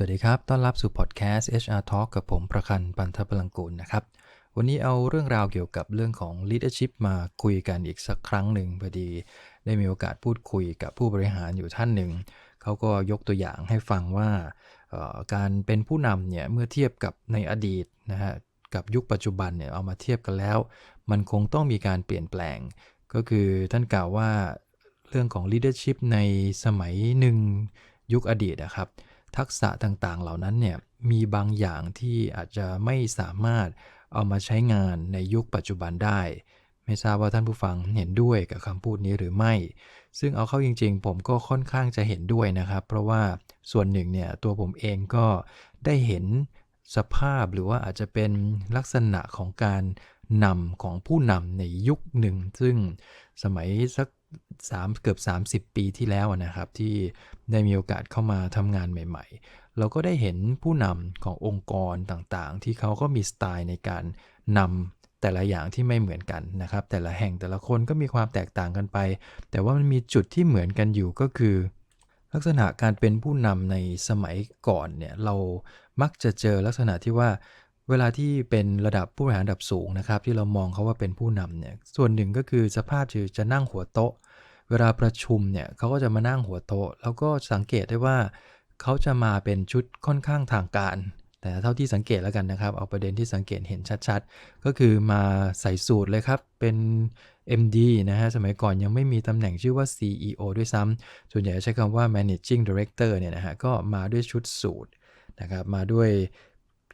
สวัสดีครับ ต้อนรับสู่พอดแคสต์ HR Talk กับผมประคันปันทพลังกูลนะครับ วันนี้เอาเรื่องราวเกี่ยวกับเรื่องของ leadership มาคุยกันอีกสักครั้งหนึ่งพอดี ได้มีโอกาสพูดคุยกับผู้บริหารอยู่ท่านหนึ่ง เขาก็ยกตัวอย่างให้ฟังว่าการเป็นผู้นำเนี่ยเมื่อเทียบกับในอดีตนะฮะกับยุคปัจจุบันเนี่ยเอามาเทียบกันแล้ว มันคงต้องมีการเปลี่ยนแปลง ก็คือท่านกล่าวว่าเรื่องของ leadership ในสมัยหนึ่งยุคอดีตนะครับ ทักษะต่างๆ เหล่านั้นเนี่ยมีบางอย่างที่อาจจะไม่สามารถเอามาใช้งานในยุคปัจจุบันได้ ไม่ทราบว่าท่านผู้ฟังเห็นด้วยกับคำพูดนี้หรือไม่ ซึ่งเอาเข้าจริงๆ ผมก็ค่อนข้างจะเห็นด้วยนะครับ เพราะว่าส่วนหนึ่งเนี่ยตัวผมเองก็ได้เห็นสภาพหรือว่าอาจจะเป็นลักษณะของการนำของผู้นำในยุคหนึ่ง ซึ่งสมัยสัก3เกือบ 30 ปีที่แล้วนะครับ ที่ ได้มีโอกาสเข้ามาทำงานใหม่ ๆ เราก็ได้เห็นผู้นำขององค์กรต่างๆ ที่เขาก็มีสไตล์ในการนำแต่ละอย่างที่ไม่เหมือนกันนะครับ แต่ละแห่งแต่ละคนก็มีความแตกต่างกันไป แต่ว่ามันมีจุดที่เหมือนกันอยู่ก็คือ ลักษณะการเป็นผู้นำในสมัยก่อนเนี่ยเรามักจะเจอลักษณะที่ว่าเวลาที่เป็นระดับผู้บริหารระดับสูงนะครับ ที่เรามองเขาว่าเป็นผู้นำเนี่ยส่วนหนึ่งก็คือสภาพคือจะนั่งหัวโต๊ะ เวลาประชุมเนี่ยเขาก็จะมานั่งหัวโต๊ะ แล้วก็สังเกตได้ว่าเขาจะมาเป็นชุดค่อนข้างทางการ แต่เท่าที่สังเกตแล้วกันนะครับ เอาประเด็นที่สังเกตเห็นชัดๆ ก็คือมาใส่สูตรเลยครับ เป็น MD นะฮะ สมัยก่อนยังไม่มีตำแหน่งชื่อว่า CEO ด้วยซ้ำส่วนใหญ่ใช้คำว่า Managing Director เนี่ยนะฮะ ก็มาด้วยชุดสูตรนะครับ มาด้วย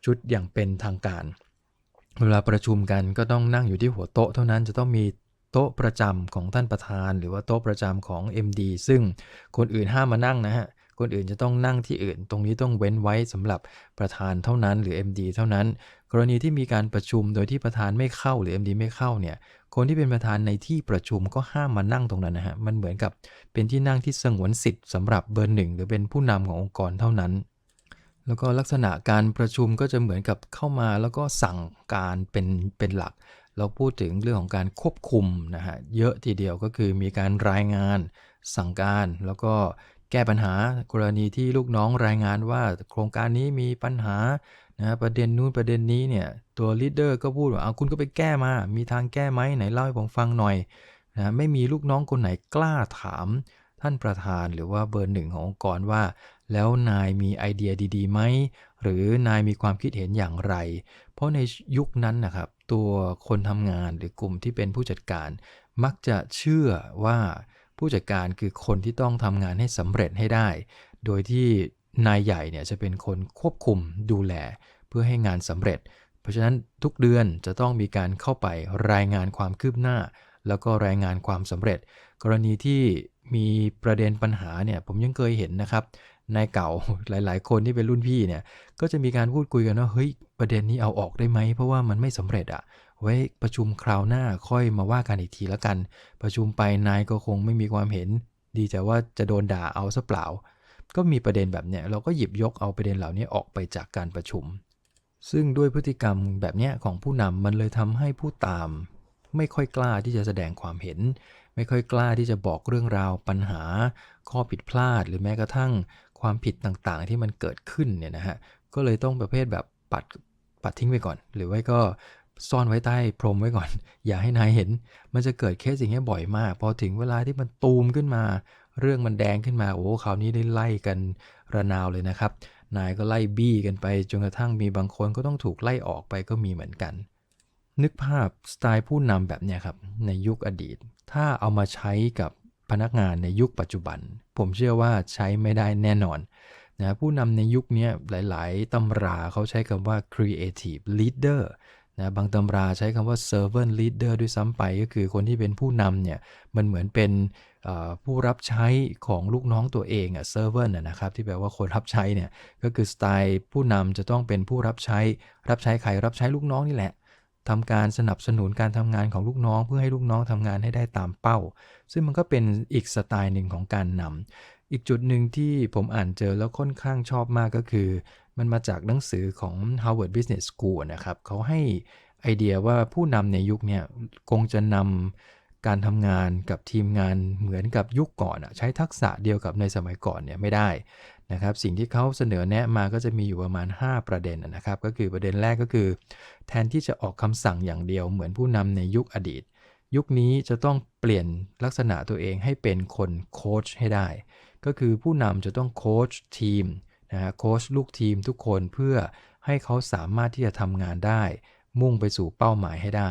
ชุดอย่างเป็นทางการ เวลาประชุมกันก็ต้องนั่งอยู่ที่หัวโต๊ะเท่านั้นจะต้องมี โต๊ะประจำของท่านประธาน หรือว่าโต๊ะประจำของ MD ซึ่งคนอื่นห้ามมานั่งนะฮะคนอื่นจะต้องนั่งที่อื่น ตรงนี้ต้องเว้นไว้สำหรับประธานเท่านั้นหรือ MD เท่านั้น กรณีที่มีการประชุมโดยที่ประธานไม่เข้าหรือ MD ไม่เข้าเนี่ย คนที่เป็นประธานในที่ประชุมก็ห้ามมานั่งตรงนั้นนะฮะ มันเหมือนกับเป็นที่นั่งที่สงวนสิทธิ์สำหรับเบอร์หนึ่งหรือเป็นผู้นำขององค์กรเท่านั้น แล้วก็ลักษณะการประชุมก็จะเหมือนกับเข้ามาแล้วก็สั่งการเป็นเป็นหลัก เราพูดถึงเรื่องของการควบคุมนะฮะเยอะทีเดียวก็คือมีการรายงานสั่งการ แล้วก็แก้ปัญหากรณีที่ลูกน้องรายงานว่าโครงการนี้มีปัญหานะประเด็นนู้นประเด็นนี้เนี่ยตัวลีดเดอร์ก็พูดว่าเอาคุณก็ไปแก้มา มีทางแก้ไหมไหนเล่าให้ผมฟังหน่อยนะไม่มีลูกน้องคนไหนกล้าถามท่านประธานหรือว่าเบอร์หนึ่งขององค์กรว่า แล้วนายมีไอเดียดีๆไหม หรือนายมีความคิดเห็นอย่างไร เพราะในยุคนั้นนะครับ ตัวคนทำงานหรือกลุ่มที่เป็นผู้จัดการ มักจะเชื่อว่าผู้จัดการคือคนที่ต้องทำงานให้สำเร็จให้ได้ โดยที่นายใหญ่เนี่ยจะเป็นคนควบคุมดูแลเพื่อให้งานสำเร็จ เพราะฉะนั้นทุกเดือนจะต้องมีการเข้าไปรายงานความคืบหน้า แล้วก็รายงานความสำเร็จ กรณีที่มีประเด็นปัญหาเนี่ยผมยังเคยเห็นนะครับ นายเก่าหลาย ๆ คนที่เป็นรุ่นพี่เนี่ย ก็จะมีการพูดคุยกันว่าเฮ้ยประเด็นนี้เอาออกได้ไหม เพราะว่ามันไม่สำเร็จอะไว้ประชุมคราวหน้าค่อยมาว่ากันอีกทีละกัน ประชุมไปนายก็คงไม่มีความเห็น ดีแต่ว่าจะโดนด่าเอาซะเปล่า ก็มีประเด็นแบบเนี้ยเราก็หยิบยกเอาประเด็นเหล่านี้ออกไปจากการประชุม ซึ่งด้วยพฤติกรรมแบบเนี้ยของผู้นำมันเลยทำให้ผู้ตาม ไม่ค่อยกล้าที่จะแสดงความเห็น ไม่ค่อยกล้าที่จะบอกเรื่องราวปัญหา ข้อผิดพลาดหรือแม้กระทั่ง ความผิดต่างๆ ที่มันเกิดขึ้นเนี่ยนะฮะก็เลยต้องประเภทแบบปัดปัดทิ้งไปก่อน หรือว่าก็ซ่อนไว้ใต้พรมไว้ก่อน อย่าให้นายเห็น มันจะเกิดเคสอย่างนี้บ่อยมาก พอถึงเวลาที่มันตูมขึ้นมา เรื่องมันแดงขึ้นมา โอ้คราวนี้ได้ไล่กันระนาวเลยนะครับ นายก็ไล่บี้กันไป จนกระทั่งมีบางคนก็ต้องถูกไล่ออกไปก็มีเหมือนกัน นึกภาพสไตล์ผู้นำแบบเนี้ยครับ ในยุคอดีต ถ้าเอามาใช้กับ พนักงานในยุคปัจจุบัน ผมเชื่อว่าใช้ไม่ได้แน่นอนนะผู้นำในยุคนี้หลาย ๆตำราเขาใช้คำว่า creative leader นะบางตำราใช้คำว่า servant leader ด้วยซ้ำไปก็คือคนที่เป็นผู้นำเนี่ยมันเหมือนเป็นผู้รับใช้ของลูกน้องตัวเองอะ servant นะครับที่แปลว่าคนรับใช้เนี่ยก็คือสไตล์ผู้นำจะต้องเป็นผู้รับใช้ รับใช้ใครรับใช้ลูกน้องนี่แหละ ทำการสนับสนุนการทำงานของลูกน้อง เพื่อให้ลูกน้องทำงานให้ได้ตามเป้า ซึ่งมันก็เป็นอีกสไตล์หนึ่งของการนำอีกจุดหนึ่งที่ผมอ่านเจอแล้วค่อนข้างชอบมากก็คือ มันมาจากหนังสือของ Harvard Business School นะครับเขาให้ไอเดียว่าผู้นำในยุคนี้คงจะนำการทำงานกับทีมงานเหมือนกับยุคก่อนใช้ทักษะเดียวกับในสมัยก่อนเนี่ยไม่ได้ นะครับสิ่งที่เขาเสนอแนะมาก็จะมีอยู่ประมาณ 5 ประเด็นนะครับ ก็คือประเด็นแรกก็คือ แทนที่จะออกคำสั่งอย่างเดียวเหมือนผู้นำในยุคอดีต ยุคนี้จะต้องเปลี่ยนลักษณะตัวเองให้เป็นคนโค้ชให้ได้ ก็คือผู้นำจะต้องโค้ชทีมนะฮะโค้ชลูกทีมทุกคนเพื่อให้เขาสามารถที่จะทำงานได้ มุ่งไปสู่เป้าหมายให้ได้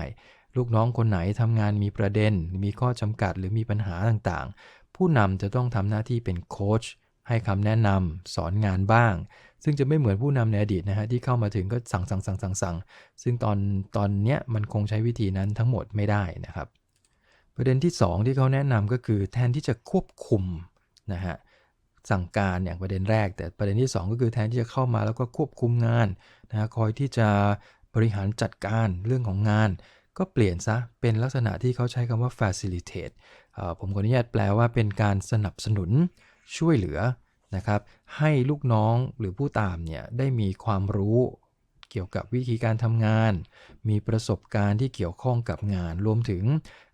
ลูกน้องคนไหนทำงานมีประเด็น มีข้อจำกัดหรือมีปัญหาต่างๆ ผู้นำจะต้องทำหน้าที่เป็นโค้ช ให้คำแนะนำสอนงานบ้าง ซึ่งจะไม่เหมือนผู้นำในอดีตนะฮะที่เข้ามาถึงก็สั่งสั่งสั่งสั่งสั่งซึ่งตอนตอนเนี้ยมันคงใช้วิธีนั้นทั้งหมดไม่ได้นะครับ ประเด็นที่ 2 ที่เขาแนะนำก็คือแทนที่จะควบคุมนะฮะสั่งการอย่างประเด็นแรก แต่ประเด็นที่ 2 ก็คือแทนที่จะเข้ามาแล้วก็ควบคุมงานนะฮะคอยที่จะบริหารจัดการเรื่องของงาน ก็เปลี่ยนซะเป็นลักษณะที่เขาใช้คำว่า facilitate ผมขออนุญาตแปลว่าเป็นการสนับสนุน ช่วยเหลือนะครับ ให้ลูกน้องหรือผู้ตามเนี่ยได้มีความรู้เกี่ยวกับวิธีการทำงาน มีประสบการณ์ที่เกี่ยวข้องกับงาน รวมถึง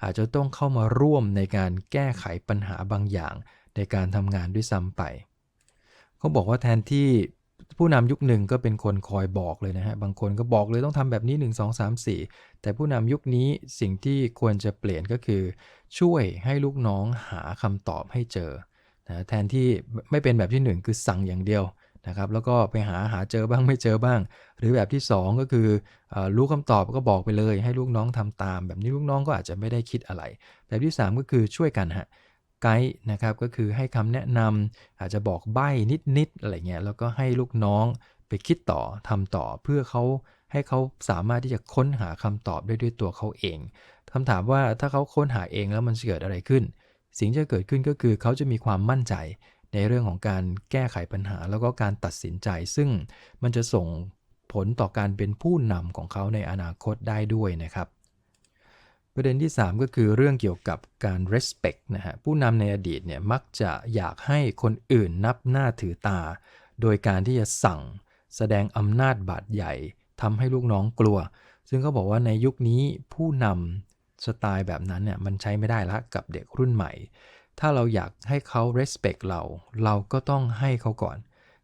อาจจะต้องเข้ามาร่วมในการแก้ไขปัญหาบางอย่างในการทำงานด้วยซ้ำไป เขาบอกว่าแทนที่ผู้นำยุคหนึ่งก็เป็นคนคอยบอกเลยนะฮะ บางคนก็บอกเลยต้องทำแบบนี้ 1 2 3 4 แต่ผู้นำยุคนี้สิ่งที่ควรจะเปลี่ยนก็คือ ช่วยให้ลูกน้องหาคำตอบให้เจอ นะแทนที่ไม่เป็นแบบที่ 1 คือสั่งอย่างเดียวนะครับแล้วก็ไปหาหาเจอบ้างไม่เจอบ้าง หรือแบบที่ 2 ก็คืออรู้คำตอบก็บอกไปเลย ให้ลูกน้องทำตาม แบบนี้ลูกน้องก็อาจจะไม่ได้คิดอะไร แบบที่ 3 ก็คือช่วยกันฮะไกด์นะครับก็คือให้คำแนะนำอาจจะบอกใบ้นิดๆอะไรเงี้ยแล้วก็ให้ลูกน้องไปคิดต่อทำต่อเพื่อเขาให้เขาสามารถที่จะค้นหาคำตอบได้ด้วยตัวเขาเองคำถามว่าถ้าเขาค้นหาเองแล้วมันจะเกิดอะไรขึ้น สิ่งที่จะเกิดขึ้นก็คือเขาจะมีความมั่นใจในเรื่องของการแก้ไขปัญหา แล้วก็การตัดสินใจ ซึ่งมันจะส่งผลต่อการเป็นผู้นำของเขาในอนาคตได้ด้วยนะครับ ประเด็นที่ 3 ก็คือเรื่องเกี่ยวกับการ respect นะฮะผู้นำในอดีตเนี่ยมักจะอยากให้คนอื่นนับหน้าถือตา โดยการที่จะสั่งแสดงอำนาจบาดใหญ่ทำให้ลูกน้องกลัว ซึ่งเขาบอกว่าในยุคนี้ผู้นำ สไตล์แบบนั้นเนี่ยมันใช้ไม่ได้ละกับเด็กรุ่นใหม่ ถ้าเราอยากให้เขา respect เรา เราก็ต้องให้เขาก่อน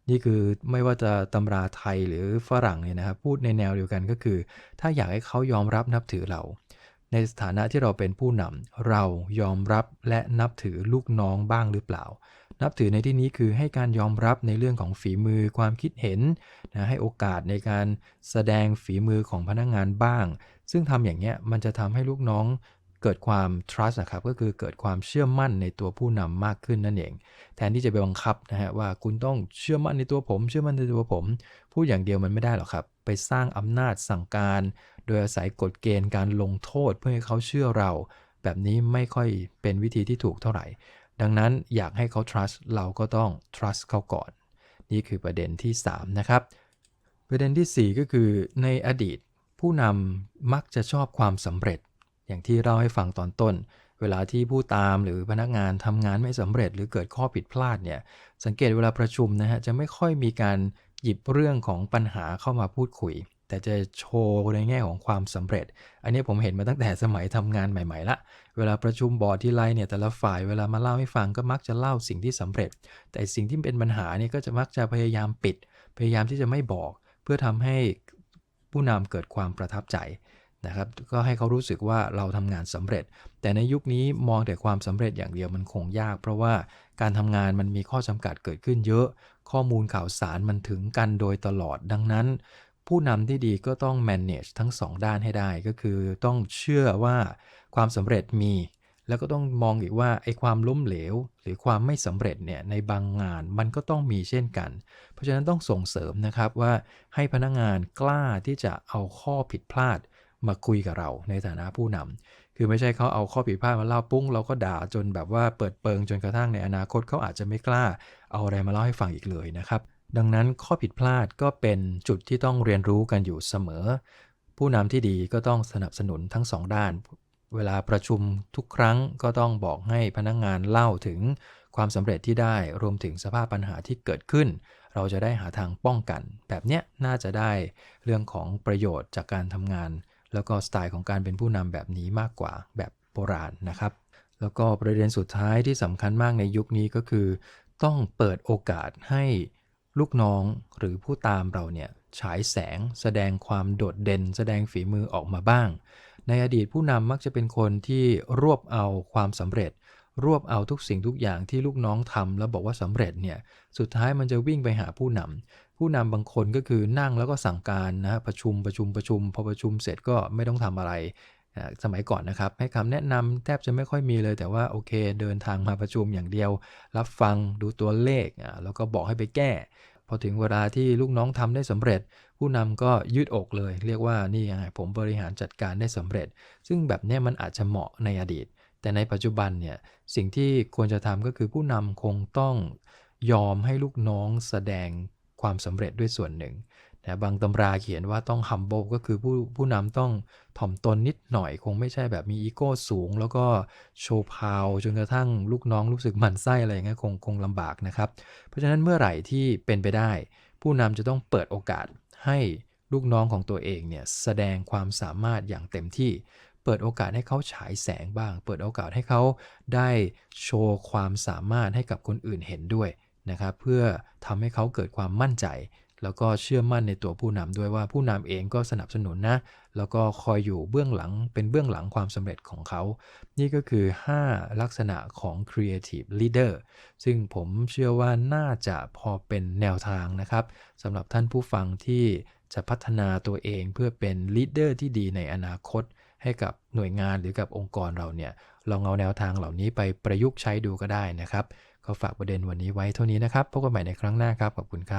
นี่คือไม่ว่าจะตำราไทยหรือฝรั่งเนี่ยนะครับพูดในแนวเดียวกันก็คือ ถ้าอยากให้เขายอมรับนับถือเรา ในสถานะที่เราเป็นผู้นำเรายอมรับและนับถือลูกน้องบ้างหรือเปล่า นับถือในที่นี้คือให้การยอมรับในเรื่องของฝีมือความคิดเห็นนะให้โอกาสในการแสดงฝีมือของพนักงงานบ้าง ซึ่งทำอย่างเนี้ยมันจะทำให้ลูกน้องเกิดความ trust นะครับ ก็คือเกิดความเชื่อมั่นในตัวผู้นำมากขึ้นนั่นเอง แทนที่จะไปบังคับนะฮะว่าคุณต้องเชื่อมั่นในตัวผม เชื่อมั่นในตัวผม พูดอย่างเดียวมันไม่ได้หรอกครับ ไปสร้างอำนาจสั่งการ โดยอาศัยกฎเกณฑ์การลงโทษเพื่อให้เขาเชื่อเรา แบบนี้ไม่ค่อยเป็นวิธีที่ถูกเท่าไหร่ ดังนั้นอยากให้เขา trust เราก็ต้อง trust เขาก่อน นี่คือประเด็นที่ 3 นะครับ ประเด็นที่ 4 ก็คือในอดีตผู้นำมักจะชอบความสำเร็จ อย่างที่เราให้ฟังตอนต้น เวลาที่ผู้ตามหรือพนักงานทำงานไม่สำเร็จ หรือเกิดข้อผิดพลาดเนี่ยสังเกตเวลาประชุมนะฮะจะไม่ค่อยมีการหยิบเรื่องของปัญหาเข้ามาพูดคุย แต่จะโชว์ในแง่ของความสำเร็จ อันนี้ผมเห็นมาตั้งแต่สมัยทำงานใหม่ๆละเวลาประชุมบอร์ดที่ไรเนี่ยแต่ละฝ่ายเวลามาเล่าให้ฟังก็มักจะเล่าสิ่งที่สำเร็จ แต่สิ่งที่เป็นปัญหาเนี่ยก็จะมักจะพยายามปิด พยายามที่จะไม่บอก เพื่อทำให้ผู้นำเกิดความประทับใจนะครับก็ให้เขารู้สึกว่าเราทำงานสำเร็จ แต่ในยุคนี้มองแต่ความสำเร็จอย่างเดียวมันคงยาก เพราะว่าการทำงานมันมีข้อจำกัดเกิดขึ้นเยอะ ข้อมูลข่าวสารมันถึงกันโดยตลอดดังนั้น ผู้นำที่ดีก็ต้อง manage ทั้ง2ด้านให้ได้ ก็คือต้องเชื่อว่าความสำเร็จมี แล้วก็ต้องมองอีกว่าไอ้ความล้มเหลว หรือความไม่สำเร็จเนี่ยในบางงานมันก็ต้องมีเช่นกัน เพราะฉะนั้นต้องส่งเสริมนะครับว่าให้พนักงงานกล้าที่จะเอาข้อผิดพลาดมาคุยกับเราในฐานะผู้นำคือไม่ใช่เขาเอาข้อผิดพลาดมาเล่าปุ้ง เราก็ด่าจนแบบว่าเปิดเปิงจนกระทั่งในอนาคตเขาอาจจะไม่กล้า เอาอะไรมาเล่าให้ฟังอีกเลยนะครับ ดังนั้นข้อผิดพลาดก็เป็นจุดที่ต้องเรียนรู้กันอยู่เสมอ ผู้นำที่ดีก็ต้องสนับสนุนทั้งสองด้าน เวลาประชุมทุกครั้งก็ต้องบอกให้พนักงงานเล่าถึงความสำเร็จที่ได้รวมถึงสภาพปัญหาที่เกิดขึ้น เราจะได้หาทางป้องกัน แบบนี้น่าจะได้เรื่องของประโยชน์จากการทำงาน แล้วก็สไตล์ของการเป็นผู้นำแบบนี้มากกว่าแบบโบราณนะครับ แล้วก็ประเด็นสุดท้ายที่สำคัญมากในยุคนี้ก็คือ ต้องเปิดโอกาสให้ ลูกน้องหรือผู้ตามเราเนี่ยฉายแสงแสดงความโดดเด่น แสดงฝีมือออกมาบ้าง ในอดีตผู้นำมักจะเป็นคนที่รวบเอาความสำเร็จ รวบเอาทุกสิ่งทุกอย่างที่ลูกน้องทำแล้วบอกว่าสำเร็จเนี่ยสุดท้ายมันจะวิ่งไปหาผู้นำผู้นำบางคนก็คือนั่งแล้วก็สั่งการนะฮะประชุมประชุมประชุมพอประชุมเสร็จก็ไม่ต้องทำอะไร สมัยก่อนนะครับ ให้คำแนะนำแทบจะไม่ค่อยมีเลย แต่ว่าโอเค เดินทางมาประชุมอย่างเดียว รับฟังดูตัวเลขแล้วก็บอกให้ไปแก้ พอถึงเวลาที่ลูกน้องทำได้สำเร็จ ผู้นำก็ยืดอกเลย เรียกว่านี่ไงผมบริหารจัดการได้สำเร็จ ซึ่งแบบนี้มันอาจจะเหมาะในอดีต แต่ในปัจจุบันเนี่ยสิ่งที่ควรจะทำก็คือผู้นำคงต้องยอมให้ลูกน้องแสดงความสำเร็จด้วยส่วนหนึ่ง นะบางตำราเขียนว่าต้อง humble ก็คือผู้ผู้นำต้องถ่อมตนนิดหน่อย คงไม่ใช่แบบมีอีโก้สูง แล้วก็โชว์พาวจนกระทั่งลูกน้องรู้สึกหมั่นไส้อะไรอย่างเงี้ยคงคงลำบากนะครับ เพราะฉะนั้นเมื่อไหร่ที่เป็นไปได้ ผู้นำจะต้องเปิดโอกาสให้ลูกน้องของตัวเองเนี่ยแสดงความสามารถอย่างเต็มที่ เปิดโอกาสให้เขาฉายแสงบ้าง เปิดโอกาสให้เขาได้โชว์ความสามารถให้กับคนอื่นเห็นด้วยนะครับเพื่อทำให้เขาเกิดความมั่นใจ แล้วก็เชื่อมั่นในตัวผู้นำด้วยว่าผู้นำเองก็สนับสนุนนะ แล้วก็คอยอยู่เบื้องหลังเป็นเบื้องหลังความสำเร็จของเขา นี่ก็คือ 5 ลักษณะของ creative leader ซึ่งผมเชื่อว่าน่าจะพอเป็นแนวทางนะครับสำหรับท่านผู้ฟังที่จะพัฒนาตัวเองเพื่อเป็น leader ที่ดีในอนาคต ให้กับหน่วยงานหรือกับองค์กรเราเนี่ยลองเอาแนวทางเหล่านี้ไปประยุกต์ใช้ดูก็ได้นะครับ ก็ฝากประเด็นวันนี้ไว้เท่านี้นะครับพบกันใหม่ในครั้งหน้าครับขอบคุณครับ